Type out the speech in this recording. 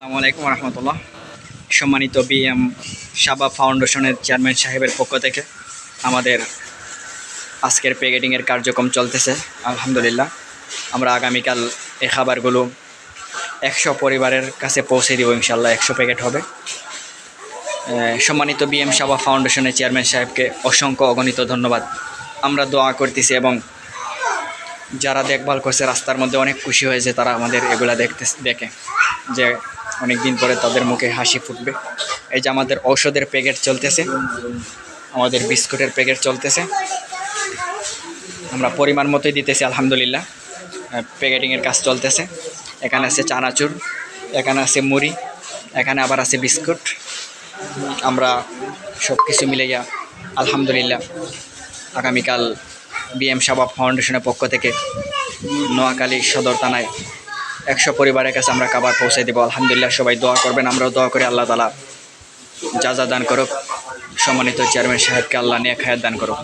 আসসালামু আলাইকুম রহমতুল্লাহ। সম্মানিত বিএম সাবা ফাউন্ডেশনের চেয়ারম্যান সাহেবের পক্ষ থেকে আমাদের আজকের প্যাকেটিংয়ের কার্যক্রম চলতেছে, আলহামদুলিল্লাহ। আমরা আগামীকাল এ খাবারগুলো একশো পরিবারের কাছে পৌঁছে দিব ইনশাল্লাহ একশো প্যাকেট হবে। সম্মানিত বিএম সাবা ফাউন্ডেশনের চেয়ারম্যান সাহেবকে অসংখ্য অগণিত ধন্যবাদ। আমরা দোয়া করতেছি এবং যারা দেখভাল করছে রাস্তার মধ্যে অনেক খুশি হয়েছে, তারা আমাদের এগুলা দেখতে দেখে। যে অনেক দিন পরে তাদের মুখে হাসি ফুটবে। এই যে আমাদের ঔষধের প্যাকেট চলতেছে, আমাদের বিস্কুটের প্যাকেট চলতেছে। আমরা পরিমাণ মতোই দিতেছি, আলহামদুলিল্লাহ। প্যাকেটিংয়ের কাজ চলতেছে। এখানে আছে চানাচুর, এখানে আছে মুড়ি, এখানে আবার আছে বিস্কুট। আমরা সব কিছু মিলাইয়া আলহামদুলিল্লাহ আগামীকাল বিএম সাবাব ফাউন্ডেশনের পক্ষ থেকে নোয়াখালী সদর থানায় একশো পরিবারের কাছে আমরা খাবার পৌঁছে দেবো। আলহামদুলিল্লাহ সবাই দোয়া করবেন, আমরাও দোয়া করি, আল্লাহ তালা যা যা দান করুক সম্মানিত চেয়ারম্যান সাহেবকে আল্লাহ নিয়ে খায়াত দান করুক।